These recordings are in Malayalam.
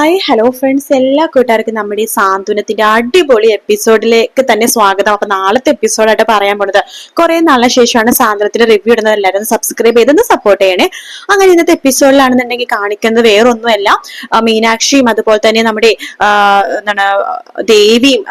ഹായ് ഹലോ ഫ്രണ്ട്സ് എല്ലാ കൂട്ടുകാർക്കും നമ്മുടെ ഈ സാന്ത്വനത്തിന്റെ അടിപൊളി എപ്പിസോഡിലേക്ക് തന്നെ സ്വാഗതം. അപ്പൊ നാളത്തെ എപ്പിസോഡായിട്ട് പറയാൻ പോണത് കുറെ നാളിന് ശേഷമാണ് സാന്ത്വനത്തിന്റെ റിവ്യൂ ഇടുന്നത്. എല്ലാവരും സബ്സ്ക്രൈബ് ചെയ്തൊന്ന് സപ്പോർട്ട് ചെയ്യണേ. അങ്ങനെ ഇന്നത്തെ എപ്പിസോഡിലാണെന്നുണ്ടെങ്കിൽ കാണിക്കുന്നത് വേറൊന്നുമല്ല. മീനാക്ഷിയും അതുപോലെ തന്നെ നമ്മുടെ എന്താണ് ദേവിയും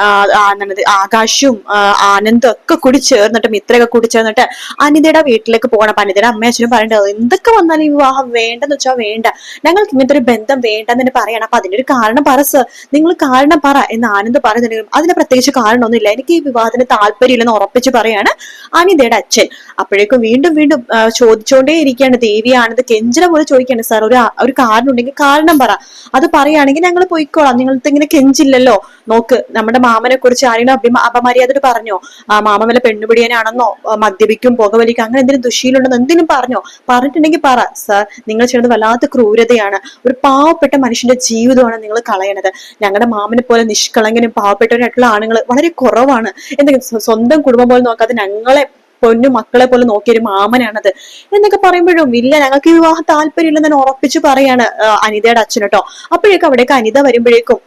എന്താണ് ആകാശും ആ, ആനന്ദും ഒക്കെ കൂടി ചേർന്നിട്ട് മിത്രയൊക്കെ കൂടി ചേർന്നിട്ട് അനിതയുടെ വീട്ടിലേക്ക് പോകണം. അപ്പൊ അനിതയുടെ അമ്മയും അച്ഛനും പറയേണ്ടത് എന്തൊക്കെ വന്നാലും വിവാഹം വേണ്ടെന്ന് വെച്ചാൽ വേണ്ട. ഞങ്ങൾക്ക് ഇങ്ങനത്തെ ഒരു ബന്ധം വേണ്ടെന്ന് തന്നെ പറയണം. അതിന്റെ ഒരു കാരണം പറ സർ നിങ്ങൾ കാരണം പറ എന്ന് ആനന്ദ് പറയുന്നുണ്ടെങ്കിലും അതിന് പ്രത്യേകിച്ച് കാരണമൊന്നുമില്ല. എനിക്ക് ഈ വിവാഹത്തിന് താല്പര്യമില്ലെന്ന് ഉറപ്പിച്ച് പറയാണ് അനിതയുടെ അച്ഛൻ. അപ്പോഴേക്കും വീണ്ടും വീണ്ടും ചോദിച്ചുകൊണ്ടേ ഇരിക്കുകയാണ് ദേവി ആനന്ദ്. കെഞ്ചന പോലെ ചോദിക്കുകയാണ് സാർ ഒരു ഒരു കാരണം ഉണ്ടെങ്കിൽ കാരണം പറ. അത് പറയുകയാണെങ്കിൽ ഞങ്ങൾ പോയിക്കോളാം. നിങ്ങൾക്ക് ഇങ്ങനെ കെഞ്ചില്ലല്ലോ. നോക്ക് നമ്മുടെ മാമനെ കുറിച്ച് ആരെങ്കിലും അഭിമ അപമര്യാദ പറഞ്ഞോ? ആ മാമ വല്ല പെണ്ണുപിടിയാനാണെന്നോ? മദ്യപിക്കും പുകവലിക്കും അങ്ങനെ എന്തെങ്കിലും ദുശീലുണ്ടെന്നോ? എന്തിനും പറഞ്ഞോ? പറഞ്ഞിട്ടുണ്ടെങ്കിൽ പറ സർ നിങ്ങൾ ചെയ്യുന്നത് വല്ലാത്ത ക്രൂരതയാണ്. ഒരു പാവപ്പെട്ട മനുഷ്യന്റെ ജീവിതമാണ് നിങ്ങൾ കളയണത്. ഞങ്ങളുടെ മാമനെ പോലെ നിഷ്കളങ്കനും പാവപ്പെട്ടവരായിട്ടുള്ള ആണുങ്ങൾ വളരെ കുറവാണ്. എന്തെങ്കിലും സ്വ- സ്വന്തം കുടുംബം പോലെ നോക്കാതെ ഞങ്ങളെ പൊന്നു മക്കളെ പോലെ നോക്കിയൊരു മാമനാണത്. എന്നൊക്കെ പറയുമ്പോഴും ഇല്ല ഞങ്ങൾക്ക് വിവാഹം താല്പര്യമില്ലെന്ന് ഞാൻ ഉറപ്പിച്ചു പറയാണ് അനിതയുടെ അച്ഛൻ കേട്ടോ. അപ്പോഴേക്കും അവിടേക്ക് അനിത വരുമ്പോഴേക്കും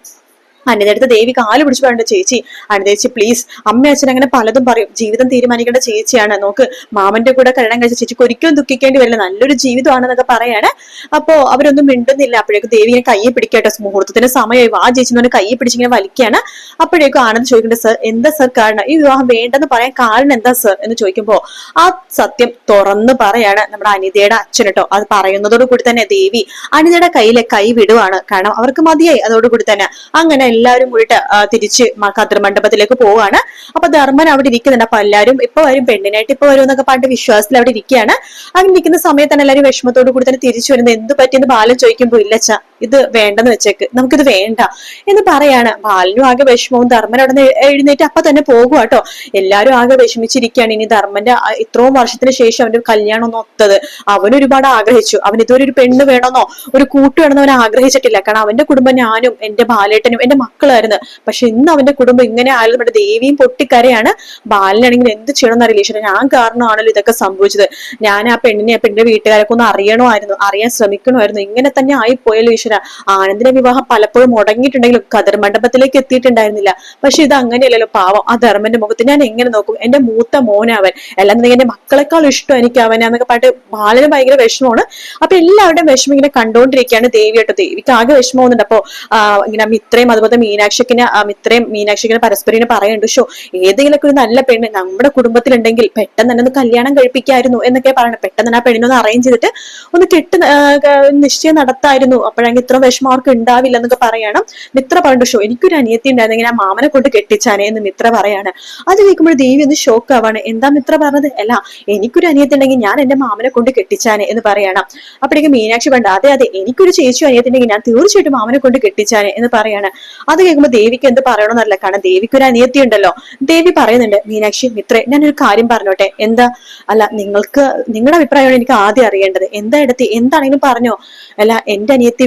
അനിതയുടെ ദേവി കാൽ പിടിച്ചു പറയണ്ട ചേച്ചി അനിതേച്ചി പ്ലീസ് അമ്മ അച്ഛൻ അങ്ങനെ പലതും പറയും. ജീവിതം തീരുമാനിക്കേണ്ട ചേച്ചിയാണ്. നോക്ക് മാമന്റെ കൂടെ കല്യാണം കഴിച്ച ചേച്ചിക്ക് ഒരിക്കലും ദുഃഖിക്കേണ്ടി വരില്ല. നല്ലൊരു ജീവിതമാണെന്നൊക്കെ പറയാണ്. അപ്പോ അവരൊന്നും മിണ്ടുന്നില്ല. അപ്പോഴേക്കും ദേവി ഇങ്ങനെ കയ്യെ പിടിക്കട്ടെ. മുഹൂർത്തത്തിന് സമയമായി ആ ചേച്ചി എന്ന് കയ്യെ പിടിച്ചിങ്ങനെ വലിക്കുകയാണ് അപ്പോഴേക്കും ആനന്ദ് ചോദിക്കേണ്ടത് സർ എന്താ സർ കാരണം? ഈ വിവാഹം വേണ്ടെന്ന് പറയാൻ കാരണം എന്താ സർ? എന്ന് ചോദിക്കുമ്പോ ആ സത്യം തുറന്ന് പറയാണ് നമ്മുടെ അനിതയുടെ അച്ഛൻ കേട്ടോ. അത് പറയുന്നതോടുകൂടി തന്നെ ദേവി അനിതയുടെ കയ്യിലെ കൈ വിടുവാണ്. കാരണം അവർക്ക് മതിയായി. അതോടുകൂടി തന്നെ. അങ്ങനെ എല്ലാവരും കൂടിയിട്ട് തിരിച്ച് കതിർ മണ്ഡപത്തിലേക്ക് പോവാണ്. അപ്പൊ ധർമ്മൻ അവിടെ ഇരിക്കുന്നുണ്ട്. അപ്പൊ എല്ലാവരും ഇപ്പൊ വരും. പെണ്ണിനായിട്ട് ഇപ്പൊ വരും എന്നൊക്കെ പറഞ്ഞിട്ട് വിശ്വാസത്തിൽ അവിടെ ഇരിക്കുകയാണ്. അങ്ങനെ ഇരിക്കുന്ന സമയത്ത് തന്നെ എല്ലാവരും വിഷമത്തോടു കൂടി തന്നെ തിരിച്ചു വരുന്നത്. എന്ത് പറ്റിയെന്ന് ബാലൻ ചോദിക്കുമ്പോ ഇല്ലച്ച ഇത് വേണ്ടെന്ന് വെച്ചേക്ക്. നമുക്കിത് വേണ്ട. എന്ന് പറയാണ്. ബാലനും ആകെ വിഷമവും ധർമ്മൻ അവിടെ എഴുന്നേറ്റ് അപ്പൊ തന്നെ പോകുക കേട്ടോ എല്ലാരും ആകെ വിഷമിച്ചിരിക്കുകയാണ് ഇനി ധർമ്മന്റെ ഇത്രയും വർഷത്തിന് ശേഷം അവന്റെ കല്യാണം ഒന്ന് ഒത്തത്. അവൻ ഒരുപാട് ആഗ്രഹിച്ചു. അവൻ ഇതുവരെ ഒരു പെണ്ണ് വേണമെന്നോ ഒരു കൂട്ട് വേണമെന്നോ അവൻ ആഗ്രഹിച്ചിട്ടില്ല. കാരണം അവന്റെ കുടുംബം ഞാനും എന്റെ ബാലേട്ടനും എന്റെ മക്കളായിരുന്നു. പക്ഷെ ഇന്ന് അവന്റെ കുടുംബം ഇങ്ങനെ ആയാലും നമ്മുടെ ദേവിയും പൊട്ടിക്കരയാണ്. ബാലനാണെങ്കിൽ എന്ത് ചെയ്യണമെന്ന് അറിയില്ല. ഈശ്വരൻ ഞാൻ കാരണമാണല്ലോ ഇതൊക്കെ സംഭവിച്ചത്. ഞാൻ ആ പെണ്ണിനെ ആ പെണ്ണിന്റെ വീട്ടുകാരൊക്കെ ഒന്ന് അറിയണമായിരുന്നു. അറിയാൻ ശ്രമിക്കണമായിരുന്നു. ഇങ്ങനെ തന്നെ ആയിപ്പോയല്ലോ ഈശ്വര. ആനന്ദിന്റെ വിവാഹം പലപ്പോഴും മുടങ്ങിയിട്ടുണ്ടെങ്കിലും കതിർ മണ്ഡപത്തിലേക്ക് എത്തിയിട്ടുണ്ടായിരുന്നില്ല. പക്ഷെ ഇത് അങ്ങനെയല്ലല്ലോ പാവം. ആ ധർമ്മന്റെ മുഖത്ത് ഞാൻ എങ്ങനെ നോക്കും? എന്റെ മൂത്ത മോനവൻ അല്ലാന്നുണ്ടെങ്കിൽ എന്റെ മക്കളെക്കാൾ ഇഷ്ടം എനിക്ക് അവനാന്നൊക്കെ പറഞ്ഞിട്ട് ബാലന് ഭയങ്കര വിഷമമാണ്. അപ്പൊ എല്ലാവരുടെയും വിഷമം ഇങ്ങനെ കണ്ടോണ്ടിരിക്കുകയാണ് ദേവി കേട്ടോ. ദേവിക്ക് ആകെ വിഷമം വന്നിട്ടുണ്ട് അപ്പൊ ഇങ്ങനെ മിത്രയും അതുപോലെ മീനാക്ഷിക്കിന് മിത്രയും മീനാക്ഷിക്കിന് പരസ്പരം പറയുന്നുണ്ട്. ഷോ ഏതെങ്കിലുമൊക്കെ ഒരു നല്ല പെണ്ണ് നമ്മുടെ കുടുംബത്തിലുണ്ടെങ്കിൽ പെട്ടെന്ന് തന്നെ ഒന്ന് കല്യാണം കഴിപ്പിക്കായിരുന്നു എന്നൊക്കെ പറയണം. പെട്ടെന്ന് തന്നെ ആ പെണ്ണിനൊന്ന് അറേഞ്ച് ചെയ്തിട്ട് ഒന്ന് കെട്ട് നിശ്ചയം നടത്തായിരുന്നു. അപ്പോഴെങ്കിൽ ഇത്ര വിഷമം അവർക്ക് ഉണ്ടാവില്ല എന്നൊക്കെ പറയണം. മിത്ര പറഞ്ഞു ഷോ എനിക്കൊരു അനിയത്തി ഉണ്ടായിരുന്നെങ്കിൽ ആ മാമനെ കൊണ്ട് കെട്ടിച്ചാനേ എന്ന് മിത്ര പറയാണ്. അത് കേൾക്കുമ്പോൾ ദേവി ഒന്ന് ഷോക്ക് ആവാണ്. എന്താ മിത്ര പറഞ്ഞത്? അല്ല എനിക്കൊരു അനിയത്തി ഉണ്ടെങ്കിൽ ഞാൻ എന്റെ മാമനെ കൊണ്ട് കെട്ടിച്ചാനെ എന്ന് പറയണം. അപ്പോഴേക്കും മീനാക്ഷി പണ്ട് അതെ അതെ എനിക്കൊരു ചേച്ചി അനിയത്തി ഉണ്ടെങ്കിൽ ഞാൻ തീർച്ചയായിട്ടും മാമനെ കൊണ്ട് കെട്ടിച്ചാനെ എന്ന് പറയാണ്. അത് കേൾക്കുമ്പോൾ ദേവിക്ക് എന്ത് പറയണമെന്നല്ല കാരണം ദേവിക്ക് ഒരു അനിയത്തി ഉണ്ടല്ലോ. ദേവി പറയുന്നുണ്ട് മീനാക്ഷി മിത്രേ ഞാനൊരു കാര്യം പറഞ്ഞോട്ടെ. എന്താ? അല്ല നിങ്ങൾക്ക് നിങ്ങളുടെ അഭിപ്രായമാണ് എനിക്ക് ആദ്യം അറിയേണ്ടത്. എന്താ എടുത്തി? എന്താണെങ്കിലും പറഞ്ഞോ. അല്ല എന്റെ അനിയത്തി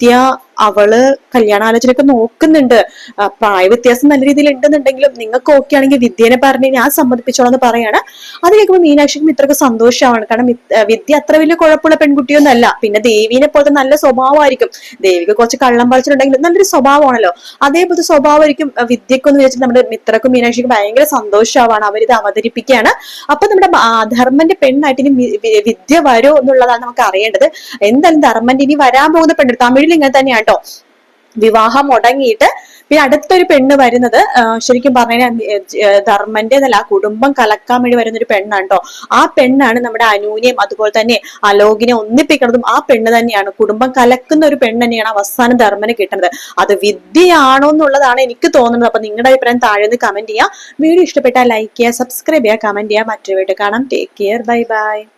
വിദ്യ അവൾ കല്യാണാലോചനയൊക്കെ നോക്കുന്നുണ്ട്. പ്രായ വ്യത്യാസം നല്ല രീതിയിൽ ഉണ്ടെന്നുണ്ടെങ്കിലും നിങ്ങൾക്ക് ഓക്കെ ആണെങ്കിൽ വിദ്യനെ പറഞ്ഞ് ഞാൻ സമ്മതിപ്പിച്ചോളാം എന്ന് പറയാണ്. അത് കേൾക്കുമ്പോൾ മീനാക്ഷിക്കും ഇത്രക്ക് സന്തോഷമാണ്. കാരണം വിദ്യ അത്ര വലിയ കുഴപ്പമുള്ള പെൺകുട്ടിയൊന്നും അല്ല പിന്നെ ദേവീനെ പോലത്തെ നല്ല സ്വഭാവമായിരിക്കും. ദേവിക്ക് കുറച്ച് കള്ളം പറിച്ചിട്ടുണ്ടെങ്കിലും നല്ലൊരു സ്വഭാവമാണല്ലോ. അതേപോലത്തെ സ്വഭാവമായിരിക്കും വിദ്യക്കൊന്ന് വെച്ചിട്ട് നമ്മുടെ മിത്രക്കും മീനാക്ഷിക്കും ഭയങ്കര സന്തോഷമാവാണ് അവരിത് അവതരിപ്പിക്കുകയാണ്. അപ്പൊ നമ്മുടെ ധർമ്മന്റെ പെണ്ണായിട്ട് ഇനി വിദ്യ വരുമോ എന്നുള്ളതാണ് നമുക്ക് അറിയേണ്ടത്. എന്തായാലും ധർമ്മന്റെ ഇനി വരാൻ പോകുന്ന പെണ്ണ് തമിഴിൽ ഇങ്ങനെ തന്നെയാണ് കേട്ടോ വിവാഹം മുടങ്ങിയിട്ട് പിന്നെ അടുത്തൊരു പെണ്ണ് വരുന്നത് ശരിക്കും പറഞ്ഞാൽ ധർമ്മന്റെ അല്ല കുടുംബം കലക്കാൻ വേണ്ടി വരുന്ന ഒരു പെണ്ണാണ് കേട്ടോ ആ പെണ്ണാണ് നമ്മുടെ അനൂനെയും അതുപോലെ തന്നെ അലോകിനെ ഒന്നിപ്പിക്കുന്നതും ആ പെണ്ണ് തന്നെയാണ്. കുടുംബം കലക്കുന്ന ഒരു പെണ്ണ് തന്നെയാണ് അവസാനം ധർമ്മന് കിട്ടുന്നത്. അത് വിദ്യയാണോ എന്നുള്ളതാണ് എനിക്ക് തോന്നുന്നത്. അപ്പൊ നിങ്ങളുടെ അഭിപ്രായം താഴെ നിന്ന് കമന്റ് ചെയ്യുക വീഡിയോ ഇഷ്ടപ്പെട്ടാൽ ലൈക്ക് ചെയ്യുക സബ്സ്ക്രൈബ് ചെയ്യുക കമന്റ് ചെയ്യുക. മറ്റൊരു വീഡിയോ കാണാം. Take care bye bye